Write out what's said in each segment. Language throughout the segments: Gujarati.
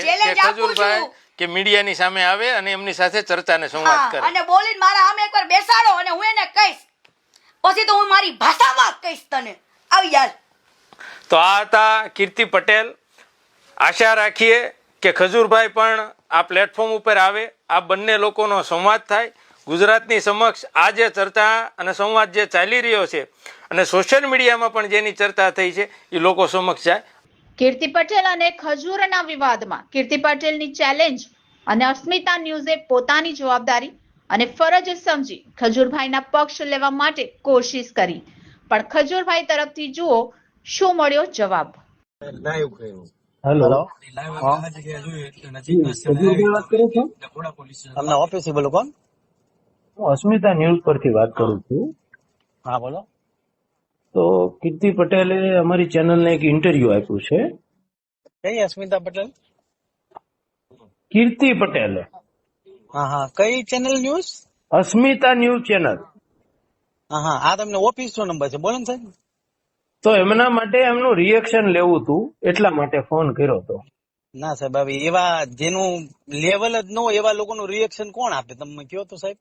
ખજૂરભાઈ છું. કે મીડિયાની સામે આવે અને એમની સાથે ચર્ચાને સંવાદ કરે. અને બોલીને મારા સામે એકવાર બેસાડો અને હું એને કહીશ. પછી તો હું મારી ભાષામાં કહીશ તને. આવી યાર તો આ હતા કીર્તિ પટેલ. આશા રાખીએ કે ખજૂરભાઈ પણ આ પ્લેટફોર્મ ઉપર આવે. આ બંને લોકોનો સંવાદ થાય. ગુજરાતની સમક્ષ આ જે ચર્ચા અને સંવાદ જે ચાલી રહ્યો છે અને સોશિયલ મીડિયામાં પણ જેની ચર્ચા થઈ છે એ લોકો સમક્ષ જાય. કીર્તિ પટેલ અને ખજૂરના વિવાદમાં. કીર્તિ પટેલની ચેલેન્જ અને અસ્મિતા ન્યૂઝે પોતાની જવાબદારી અને ફરજ સમજી ખજૂરભાઈના પક્ષ લેવા માટે કોશિશ કરી. પણ ખજૂરભાઈ તરફથી જુઓ શું મળ્યો જવાબ? હેલો તમને ઓફિસે બોલો કોણ? હું અસ્મિતા ન્યૂઝ પરથી વાત કરું છું. હા બોલો. તો કીર્તિ પટેલે અમારી ચેનલને એક ઇન્ટરવ્યુ આપ્યું છે. કઈ અસ્મિતા પટેલ? કીર્તિ પટેલ. હા હા. કઈ channel news Asmita news channel. હા હા. આ તમને ઓફિસ નો નંબર છે. બોલો ને સાહેબ. તો એમના માટે એમનું રિએક્શન લેવું હતું એટલા માટે ફોન કર્યો હતો ના સાહેબ. હવે એવા જેનું લેવલ જ ન હોય એવા લોકોનું રિએક્શન કોણ આપે? તમે કયો તો સાહેબ.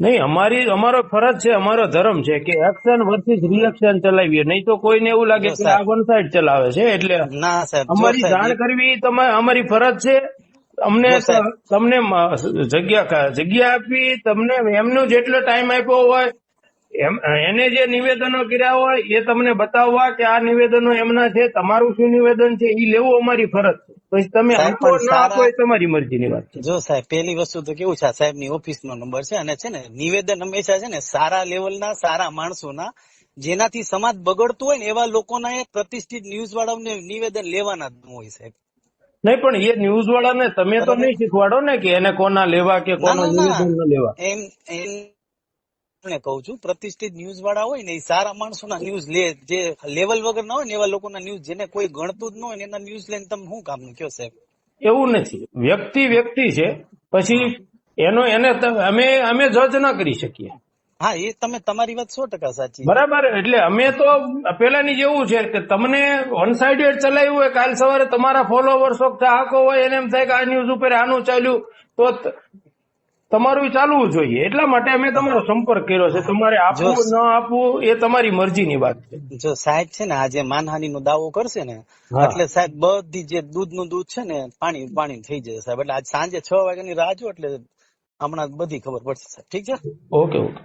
નહીં અમારી અમારો ફરજ છે અમારો ધર્મ છે કે એક્શન વર્સિસ રિએક્શન ચલાવીએ. નહીં તો કોઈને એવું લાગે કે આ વન સાઈડ ચલાવે છે એટલે અમારી જાણ કરવી તમારે અમારી ફરજ છે. અમને તમને જગ્યા જગ્યા આપી તમને એમનો જેટલો ટાઈમ આપ્યો હોય એને જે નિવેદનો કર્યા હોય એ તમને બતાવવા કે આ નિવેદનો એમના છે તમારું શું નિવેદન છે એ લેવું અમારી ફરજ છે. પછી તમે આપો ના આપો એ તમારી મરજીની વાત છે. જો સાહેબ પેલી વસ્તુ તો કેવું છે આ સાહેબની ઓફિસ નો નંબર છે અને છે ને નિવેદન હંમેશા છે ને સારા લેવલના સારા માણસોના જેનાથી સમાજ બગડતું હોય ને એવા લોકોના પ્રતિષ્ઠિત ન્યૂઝ વાળાઓને નિવેદન લેવાના જ ન હોય સાહેબ. નહીં પણ એ ન્યૂઝ વાળાને તમે તો નહીં શીખવાડો ને કે એને કોના લેવા કે કોના ના, ના. નિવેદન ન લેવા. એમ એમ ને કહું છું પ્રતિષ્ઠિત ન્યૂઝ વાળા હોય ને એ સારા માણસોના ન્યૂઝ લે જે લેવલ વગર ના હોય ને એવા લોકોના ન્યૂઝ જેને કોઈ ગણતું જ ન હોય એના ન્યૂઝ લઈને તમે શું કામનું કયો સાહેબ? એવું નથી. વ્યક્તિ વ્યક્તિ છે પછી એનો એને અમે અમે જજ ના કરી શકીએ. હા એ તમે તમારી વાત સો ટકા સાચી. બરાબર એટલે અમે તો પેલાની જેવું છે કે તમને વન સાઇડેડ ચલાવ્યું હોય કાલ સવારે તમારા ફોલોવર્સો ચાહકો હોય એને એમ થાય કે આ ન્યૂઝ ઉપર આનું ચાલ્યું તો ત- તમારું ચાલવું જોઈએ. એટલા માટે અમે તમારો સંપર્ક કર્યો છે. તમારે આપવું ન આપવું એ તમારી મરજીની વાત છે. જો સાહેબ છે ને આ જે માનહાનિ નો દાવો કરશે ને એટલે સાહેબ બધી જે દૂધનું દૂધ છે ને પાણી પાણી થઈ જશે સાહેબ. એટલે આજ સાંજે છ વાગ્યાની રાહ જો એટલે હમણાં બધી ખબર પડશે સાહેબ. ઠીક છે? Okay okay.